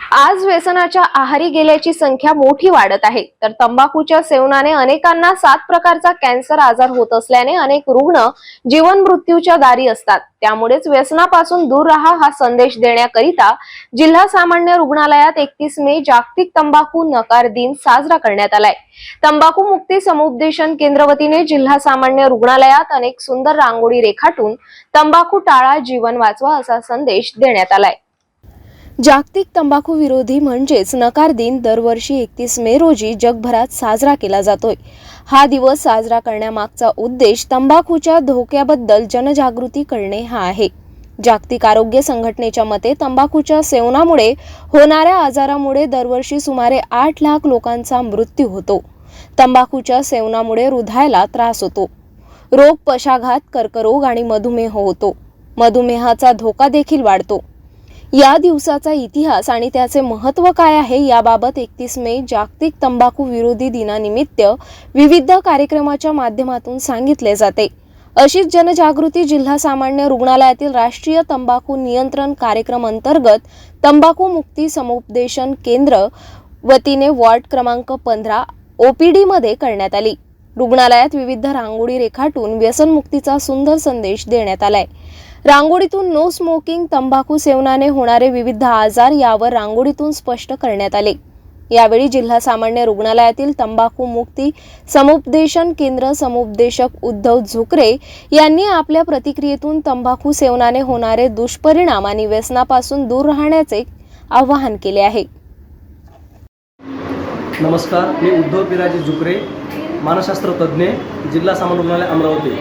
आज व्यसनाच्या आहारी गेल्याची संख्या मोठी वाढत आहे. तर तंबाखूच्या सेवनाने अनेकांना सात प्रकारचा कॅन्सर आजार होत असल्याने अनेक रुग्ण जीवन मृत्यूच्या दारी असतात. त्यामुळेच व्यसनापासून दूर राहा हा संदेश देण्याकरिता जिल्हा सामान्य रुग्णालयात एकतीस मे जागतिक तंबाखू नकार दिन साजरा करण्यात आलाय. तंबाखू मुक्ती समुपदेशन केंद्र वतीने जिल्हा सामान्य रुग्णालयात अनेक सुंदर रांगोळी रेखाटून तंबाखू टाळा जीवन वाचवा असा संदेश देण्यात आलाय. जागतिक तंबाखू विरोधी म्हणजेच नकार दिन दरवर्षी एकतीस मे रोजी जगभरात साजरा केला जातोय. हा दिवस साजरा करण्यामागचा उद्देश तंबाखूच्या धोक्याबद्दल जनजागृती करणे हा आहे. जागतिक आरोग्य संघटनेच्या मते तंबाखूच्या सेवनामुळे होणाऱ्या आजारामुळे दरवर्षी सुमारे आठ लाख लोकांचा मृत्यू होतो. तंबाखूच्या सेवनामुळे हृदयाला त्रास होतो. रोग पशाघात कर्करोग आणि मधुमेह होतो. मधुमेहाचा धोका देखील वाढतो. या दिवसाचा इतिहास आणि त्याचे महत्त्व काय आहे याबाबत एकतीस मे जागतिक तंबाखू विरोधी दिनानिमित्त विविध कार्यक्रमाच्या माध्यमातून सांगितले जाते. अशीच जनजागृती जिल्हा सामान्य रुग्णालयातील राष्ट्रीय तंबाखू नियंत्रण कार्यक्रम अंतर्गत तंबाखू मुक्ती समुपदेशन केंद्र वतीने वॉर्ड क्रमांक पंधरा ओपीडी मध्ये करण्यात आली. रुग्णालयात विविध रांगोळी रेखाटून व्यसनमुक्तीचा सुंदर संदेश देण्यात आलाय. रांगोळीतून नो स्मोकिंग तंबाखू सेवनाने होणारे विविध आजार यावर रांगोळीतून स्पष्ट करण्यात आले. यावेळी जिल्हा सामान्य रुग्णालयातील तंबाखू मुक्ती समुपदेशन केंद्र समुपदेशक उद्धव झुकरे यांनी आपल्या प्रतिक्रियेतून तंबाखू सेवनाने होणारे दुष्परिणाम आणि व्यसनापासून दूर राहण्याचे आवाहन केले आहे. नमस्कार मी उद्धव पिराजी झुकरे मानसशास्त्र तज्ज्ञ जिल्हा सामान्य रुग्णालय अमरावती.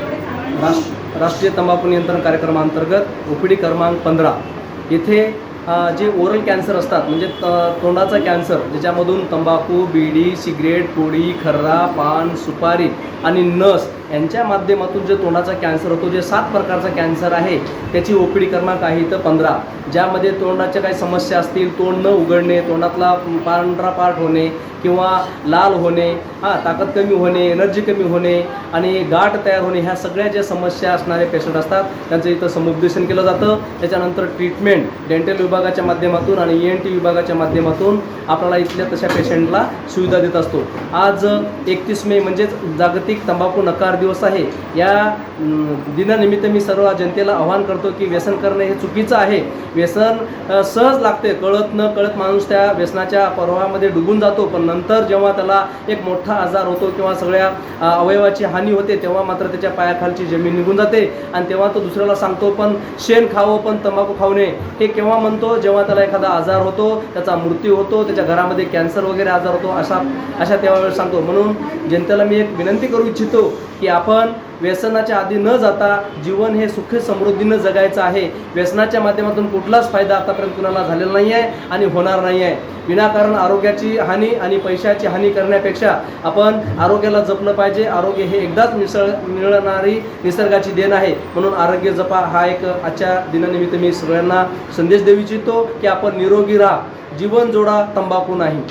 राष्ट्र राष्ट्रीय तंबाखू नियंत्रण कार्यक्रमांतर्गत ओ पी डी क्रमांक पंधरा. येथे जे ओरल कॅन्सर असतात म्हणजे त तोंडाचा कॅन्सर ज्याच्यामधून तंबाखू बिडी सिगरेट पोळी खर्रा पान सुपारी आणि नस यांच्या माध्यमातून जे तोंडाचा कॅन्सर होतो जे सात प्रकारचा कॅन्सर आहे त्याची ओपीडी क्रमांक आहे इथं पंधरा. ज्यामध्ये तोंडाच्या काही समस्या असतील तोंड न उघडणे तोंडातला पांढरा पाठ होणे किंवा लाल होणे हां ताकद कमी होणे एनर्जी कमी होणे आणि गाठ तयार होणे ह्या सगळ्या ज्या समस्या असणारे पेशंट असतात त्यांचं इथं समुपदेशन केलं जातं. त्याच्यानंतर ट्रीटमेंट डेंटल विभागाच्या माध्यमातून आणि ई एन टी विभागाच्या माध्यमातून आपल्याला इथल्या तशा पेशंटला सुविधा देत असतो. आज एकतीस मे म्हणजेच जागतिक तंबाखू नकार दिवस आहे. या दिनानिमित्त मी सर्व जनतेला आवाहन करतो की व्यसन करणे हे चुकीचं आहे. व्यसन सहज लागते कळत न कळत माणूस त्या व्यसनाच्या प्रवाहामध्ये डुबून जातो. पण नंतर जेव्हा त्याला एक मोठा आजार होतो किंवा सगळ्या अवयवाची हानी होते तेव्हा मात्र त्याच्या पायाखालची जमीन निघून जाते. आणि तेव्हा तो दुसऱ्याला सांगतो पण शेण खावं पण तंबाखू खाऊ नये. हे केव्हा म्हणतो? जेव्हा त्याला एखादा आजार होतो त्याचा मृत्यू होतो त्याच्या घरामध्ये कॅन्सर वगैरे आजार होतो अशा अशा तेव्हा सांगतो. म्हणून जनतेला मी एक विनंती करू इच्छितो की आपण व्यसनाच्या आधी न जाता जीवन हे सुख समृद्धीनं जगायचं आहे. व्यसनाच्या माध्यमातून कुठलाच फायदा आतापर्यंत कुणाला झालेला नाही आहे आणि होणार नाही आहे विनाकारण आरोग्याची हानी आणि पैशाची हानी करण्यापेक्षा आपण आरोग्याला जपलं पाहिजे. आरोग्य हे एकदाच मिसळ मिळणारी निसर्गाची देण आहे. म्हणून आरोग्य जपा हा एक आजच्या दिनानिमित्त मी सगळ्यांना संदेश देऊ इच्छितो की आपण निरोगी राहा. जीवन जोडा तंबाखू नाही.